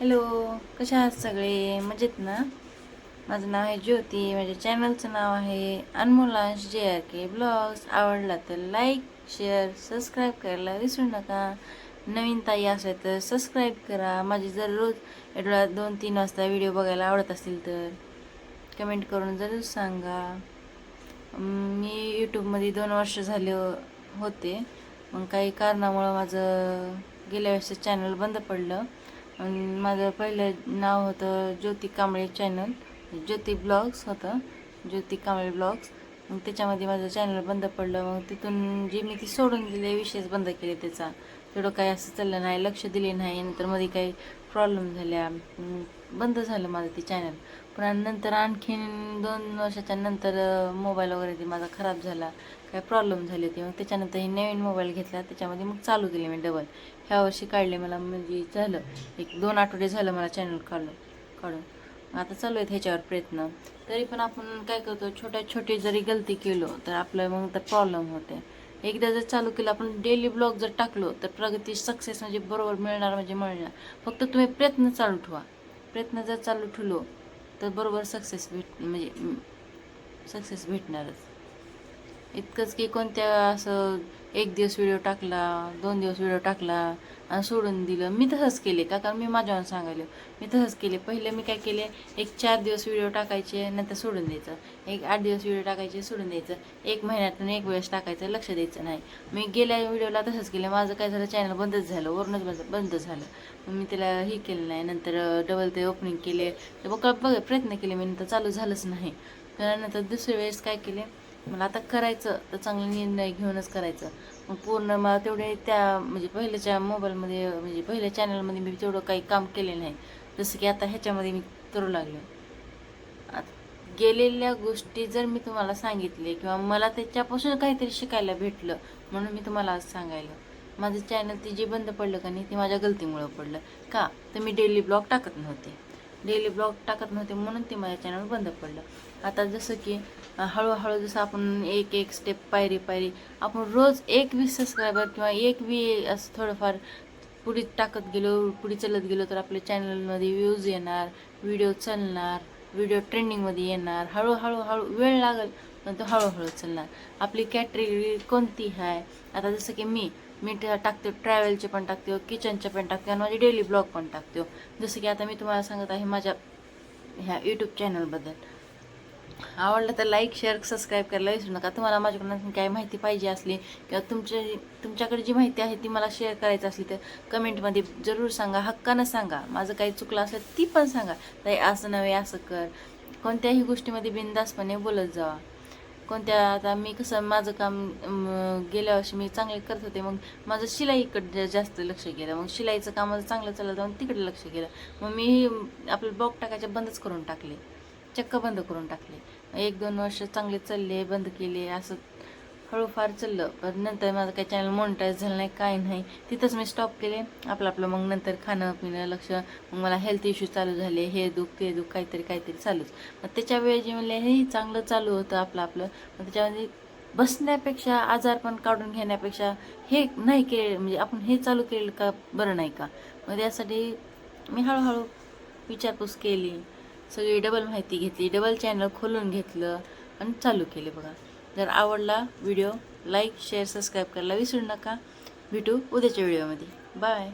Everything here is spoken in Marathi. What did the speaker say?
हॅलो कशा आहात सगळे? मजेत ना? माझं नाव आहे ज्योती माझ्या चॅनलचं नाव आहे अनमोलांश जे आर के ब्लॉग्स. आवडला तर लाईक शेअर सबस्क्राईब करायला विसरू नका. नवीन ताई असेल तर सबस्क्राईब करा. माझी जर रोज एवढा दोन तीन वाजता व्हिडिओ बघायला आवडत असतील तर कमेंट करून जरूर सांगा. मी यूट्यूबमध्ये दोन वर्ष झाले होते. मग काही कारणामुळं माझं गेल्या वेळेस चॅनल बंद पडलं. माझं पहिलं नाव होतं ज्योती कांबळे चॅनल ज्योती ब्लॉग्स होतं. ज्योती कांबळे ब्लॉग्स मग त्याच्यामध्ये माझं चॅनल बंद पडलं. मग तिथून जे मी ती सोडून दिले विषयच बंद केले त्याचा. तेवढं काही असं चाललं नाही लक्ष दिले नाही. नंतर मध्ये काही प्रॉब्लेम झाल्या. बंद झालं माझं ते चॅनल पण नंतर आणखीन दोन वर्षाच्या नंतर मोबाईल वगैरे ते माझा खराब झाला. काय प्रॉब्लेम झाले ते. मग त्याच्यानंतर हे नवीन मोबाईल घेतला. त्याच्यामध्ये मग चालू केले मी डबल ह्या वर्षी काढले मला म्हणजे झालं. एक दोन आठवडे झालं मला चॅनल काढलं काढून. मग आता चालू आहेत ह्याच्यावर प्रयत्न. तरी पण आपण काय करतो छोट्या छोटी जरी गलती केलो तर आपलं मग तर प्रॉब्लेम होते. एकदा जर चालू केलं आपण डेली ब्लॉग जर टाकलो तर प्रगती सक्सेस म्हणजे बरोबर मिळणार म्हणजे मिळणार. फक्त तुम्ही प्रयत्न चालू ठेवा. प्रयत्न जर चालू ठेवलो तर बरोबर सक्सेस भेट म्हणजे सक्सेस भेटणारच. इतकंच की कोणत्या असं एक दिवस व्हिडिओ टाकला दोन दिवस व्हिडिओ टाकला आणि सोडून दिलं. मी तसंच केले का? कारण मी माझ्यावर सांगायलो. मी तसंच केले. पहिले मी काय केले? एक चार दिवस व्हिडिओ टाकायचे नंतर सोडून द्यायचं. एक आठ दिवस व्हिडिओ टाकायचे सोडून द्यायचं. एक महिन्यातून एक वेळेस टाकायचं लक्ष द्यायचं नाही. मी गेल्या व्हिडिओला तसंच केलं. माझं काय झालं? चॅनल बंदच झालं. वरूनच बंद बंद झालं. मग मी त्याला हे केलं नाही. नंतर डबल ते ओपनिंग केले. तर बघ बघ प्रयत्न केले मी. नंतर चालू झालंच नाही. त्यानंतर दुसऱ्या वेळेस काय केले? मला आता करायचं तर चांगला निर्णय घेऊनच करायचं. मग पूर्ण मला तेवढे त्या म्हणजे पहिल्याच्या मोबाईलमध्ये म्हणजे पहिल्या चॅनलमध्ये मी तेवढं काही काम केले नाही. जसं की आता ह्याच्यामध्ये मी करू लागले. गेलेल्या गोष्टी जर मी तुम्हाला सांगितले किंवा मला त्याच्यापासून काहीतरी शिकायला भेटलं म्हणून मी तुम्हाला आज सांगायला. माझं चॅनल ते जे बंद पडलं का नाही ते माझ्या गलतीमुळं पडलं. का? तर मी डेली ब्लॉग टाकत नव्हते. डेली ब्लॉग टाकत नव्हते म्हणून ते माझ्या चॅनल बंद पडलं. आता जसं की हळूहळू जसं आपण एक एक स्टेप पायरी पायरी आपण रोज एक वीस सबस्क्रायबर किंवा एक वी असं थोडंफार पुढे टाकत गेलो पुढे चालत गेलो तर आपल्या चॅनलमध्ये व्ह्यूज येणार व्हिडिओ चालणार व्हिडिओ ट्रेंडिंगमध्ये येणार हळूहळू हळू वेळ लागेल. पण तो हळूहळू चालणार. आपली कॅटेगरी कोणती आहे आता जसं की मी मी टाकते ट्रॅव्हलचे पण टाकते किचनचे पण टाकते आणि माझे डेली ब्लॉग पण टाकते. जसं की आता मी तुम्हाला सांगत आहे माझ्या ह्या यूट्यूब चॅनलबद्दल आवडलं तर लाईक शेअर सबस्क्राईब करायला विसरू नका. तुम्हाला माझ्याकडून काही माहिती पाहिजे असली किंवा तुमच्या तुमच्याकडे जी माहिती आहे ती मला शेअर करायची असली तर कमेंटमध्ये जरूर सांगा. हक्कानं सांगा. माझं काही चुकलं असेल ती पण सांगा. ताई असं नव्हे असं कर. कोणत्याही गोष्टीमध्ये बिंदासपणे बोलत जावा कोणत्या आता मी कसं माझं काम गेल्या वर्षी मी चांगले करत होते मग माझं शिलाईकडे जास्त लक्ष गेलं. मग शिलाईचं काम माझं चांगलं चाललं तर मग तिकडे लक्ष गेलं. मग मी आपलं ब्लॉग टाकायचे बंदच करून टाकले. चक्क बंद करून टाकले. एक दोन वर्ष चांगले चालले बंद केले असं हळूफार चाललं. पण नंतर माझं काही चॅनल मोनिटाईज झालं नाही काय नाही. तिथंच मी स्टॉप केले. आपलं आपलं. मग नंतर खाणं पिणं लक्ष. मग मला हेल्थ इश्यू चालू झाले. हे दुख ते दुख काहीतरी काहीतरी चालूच. मग त्याच्यावेळी जे म्हणले हे चांगलं चालू होतं आपलं आपलं. मग त्याच्यामध्ये बसण्यापेक्षा आजार पण काढून घेण्यापेक्षा हे नाही केलं. म्हणजे आपण हे चालू केलं का बरं नाही का? मग त्यासाठी मी हळूहळू विचारपूस केली. सगळी डबल माहिती घेतली. डबल चॅनल खोलून घेतलं. आणि चालू केले बघा. जर आवडला व्हिडिओ लाईक शेअर सबस्क्राईब करायला विसरू नका. भेटू उद्याच्या व्हिडिओमध्ये. बाय.